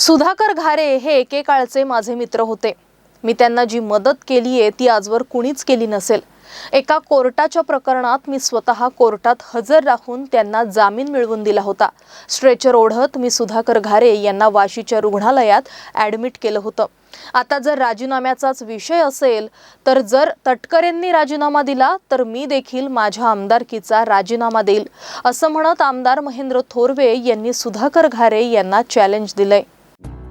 सुधाकर घारे हे एकेकाळचे माझे मित्र होते. मी त्यांना जी मदत केली आहे ती आजवर कुणीच केली नसेल. एका कोर्टाच्या प्रकरणात मी स्वतः कोर्टात हजर राहून त्यांना जामीन मिळवून दिला होता. स्ट्रेचर ओढत मी सुधाकर घारे यांना वाशीच्या रुग्णालयात ॲडमिट केलं होतं. आता जर राजीनाम्याचाच विषय असेल तर जर तटकरेंनी राजीनामा दिला तर मी देखील माझ्या आमदारकीचा राजीनामा देईल असं म्हणत आमदार महेंद्र थोरवे यांनी सुधाकर घारे यांना चॅलेंज दिलंय.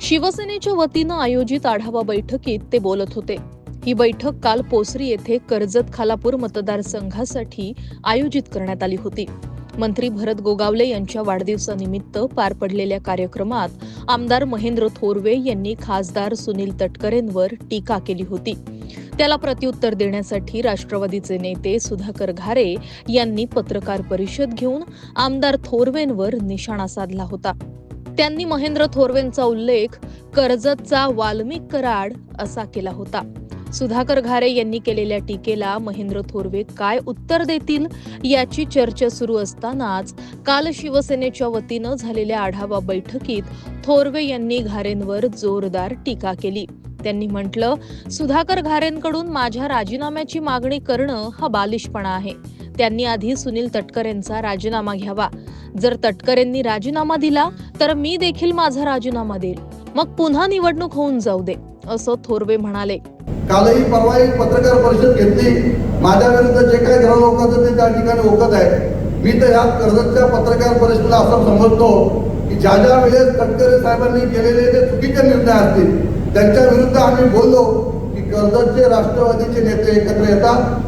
शिवसेनेच्या वतीनं आयोजित आढावा बैठकीत ते बोलत होते. ही बैठक काल पोसरी येथे कर्जत खालापूर मतदारसंघासाठी आयोजित करण्यात आली होती. मंत्री भरत गोगावले यांच्या वाढदिवसानिमित्त पार पडलेल्या कार्यक्रमात आमदार महेंद्र थोरवे यांनी खासदार सुनील तटकरेंवर टीका केली होती. त्याला प्रत्युत्तर देण्यासाठी राष्ट्रवादीचे नेते सुधाकर घारे यांनी पत्रकार परिषद घेऊन आमदार थोरवेंवर निशाणा साधला होता. त्यांनी महेंद्र थोरवेंचा उल्लेख कर्जतचा वाल्मिक कराड असा केला होता. सुधाकर घारे यांनी केलेल्या टीकेला महेंद्र थोरवे काय उत्तर देतील याची चर्चा सुरू असतानाच काल शिवसेनेच्या वतीनं झालेल्या आढावा बैठकीत थोरवे यांनी घारेंवर जोरदार टीका केली. त्यांनी म्हटलं सुधाकर घारेंकडून माझ्या राजीनाम्याची मागणी करणं हा बालिशपणा आहे. त्यांनी आधी सुनील तटकरेंचा राजीनामा घ्यावा. जर तटकरेंनी राजीनामा दिला तर मी देखील माझा राजीनामा देईल. मग पुन्हा निवडणूक होऊन जाऊ दे असं थोरवे म्हणाले. कालही परवा एक पत्रकार परिषद घेतली. माझ्या विरुद्ध जे काही घराला ओकत ते त्या ठिकाणी ओकत आहे. मी तर ह्या कर्जतच्या पत्रकार परिषदेला असं समजतो की ज्या ज्या वेळेस तटकरे साहेबांनी केलेले जे चुकीचे निर्णय असतील त्यांच्या विरुद्ध आम्ही बोललो की कर्जतचे राष्ट्रवादीचे नेते एकत्र येतात.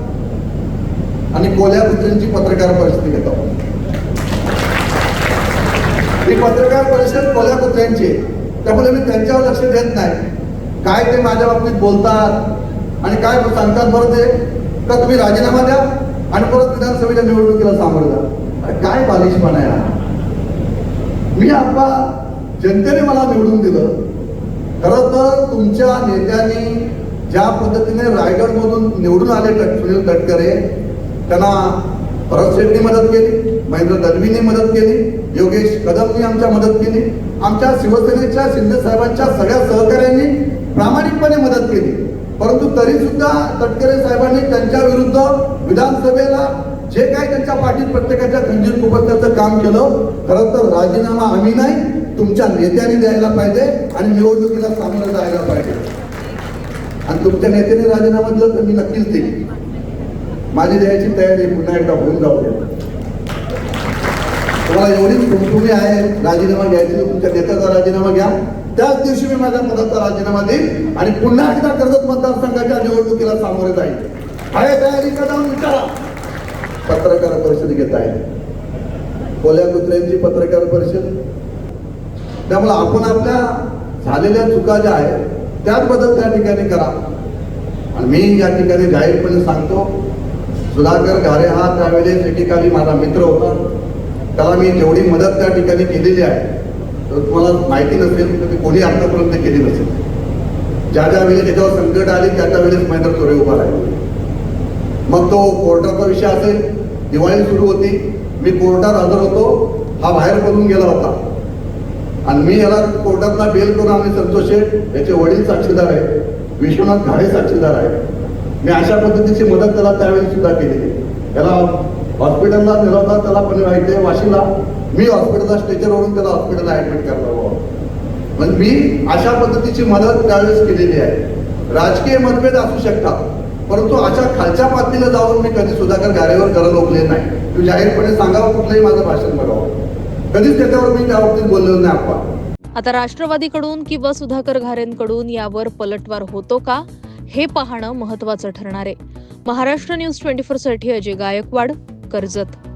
आणि कोल्या पत्रकार परिषद घेतो. ही पत्रकार परिषद कोल्या त्यामुळे मी त्यांच्यावर लक्ष देत नाही. काय ते माझ्या बाबतीत बोलतात आणि काय सांगतात बरं ते? का तुम्ही राजीनामा द्या आणि परत विधानसभेच्या निवडणुकीला सामोरं जा. काय बालिशपणा आहे मी आपला जनतेने मला निवडून दिलं. खरं तर तुमच्या नेत्यांनी ज्या पद्धतीने रायगडमधून निवडून आले तट सुनील तटकरे त्यांना भरत शेट्टी मदत केली महेंद्र दलवीने मदत केली योगेश कदमनी आमच्या मदत केली आमच्या शिवसेनेच्या शिंदे साहेबांच्या सगळ्या सहकाऱ्यांनी प्रामाणिकपणे मदत केली. परंतु तरी सुद्धा तटकरे साहेबांनी त्यांच्या विरुद्ध विधानसभेला जे काही त्यांच्या पाठीत प्रत्येकाच्या खंजीर कुपत्याचं काम केलं खरं तर राजीनामा आम्ही नाही तुमच्या नेत्यांनी द्यायला पाहिजे आणि निवडणुकीला सामोरं जायला पाहिजे. आणि तुमच्या नेत्याने राजीनामा दिला तर मी नक्कीच देईन. माझी द्यायची तयारी पुन्हा एकदा होऊन जाऊ दे. तुम्हाला एवढीच कुटुंबी आहे राजीनामा घ्यायची तुमच्या नेत्याचा राजीनामा घ्या. त्याच दिवशी मी माझ्या पदाचा राजीनामा देईन आणि पुन्हा एकदा कर्जत मतदारसंघाच्या निवडणुकीला सामोरे जाईल आहे तयारी का जाऊन विचारा. पत्रकार परिषद घेत आहे. कोल्या कुत्र्यांची पत्रकार परिषद. त्यामुळे आपण आपल्या झालेल्या चुका ज्या आहेत त्याच बदल त्या ठिकाणी करा. आणि मी या ठिकाणी जाहीरपणे सांगतो सुधाकर घारे हा त्यावेळेस ठिकाणी माझा मित्र होता. त्याला मी जेवढी मदत त्या ठिकाणी केलेली आहे तर तुम्हाला माहिती नसेल तर मी कोणी आतापर्यंत केली नसेल. ज्या ज्या वेळेस त्याच्यावर संकट आली त्या त्या वेळेस महेंद्र चोरे उभा राहिले. मग तो कोर्टाचा विषय असेल दिवाळी सुरू होती. मी कोर्टात हजर होतो हा बाहेर पडून गेला होता. आणि मी याला कोर्टातला बेल करून आम्ही संतोष शेठ याचे वडील साक्षीदार आहे विश्वनाथ घाडे साक्षीदार आहे मी अशा पद्धतीची मदत त्याला त्यावेळी सुद्धा केली. त्याला हॉस्पिटलला नेला होता त्याला पण माहिती वाशीला. मी हॉस्पिटलला स्टेचरवरून त्याला हॉस्पिटलला ऍडमिट करणार म्हणजे मी अशा पद्धतीची मदत त्यावेळेस केलेली आहे. राजकीय मतभेद असू शकतात परंतु अशा खालच्या पातळीला जाऊन मी कधी सुधाकर गारेवर गरज ओकले नाही. तू जाहीरपणे सांगावं कुठलंही माझं भाषण बघावं कधीच त्याच्यावर मी त्या बाबतीत बोललेलो नाही आपण आता राष्ट्रवादीकडून किंवा सुधाकर घारेंकडून यावर पलटवार होतो का? हे पाहणं महत्वाचं ठरणार आहे. महाराष्ट्र न्यूज ट्वेंटी फोरसाठी अजय गायकवाड कर्जत.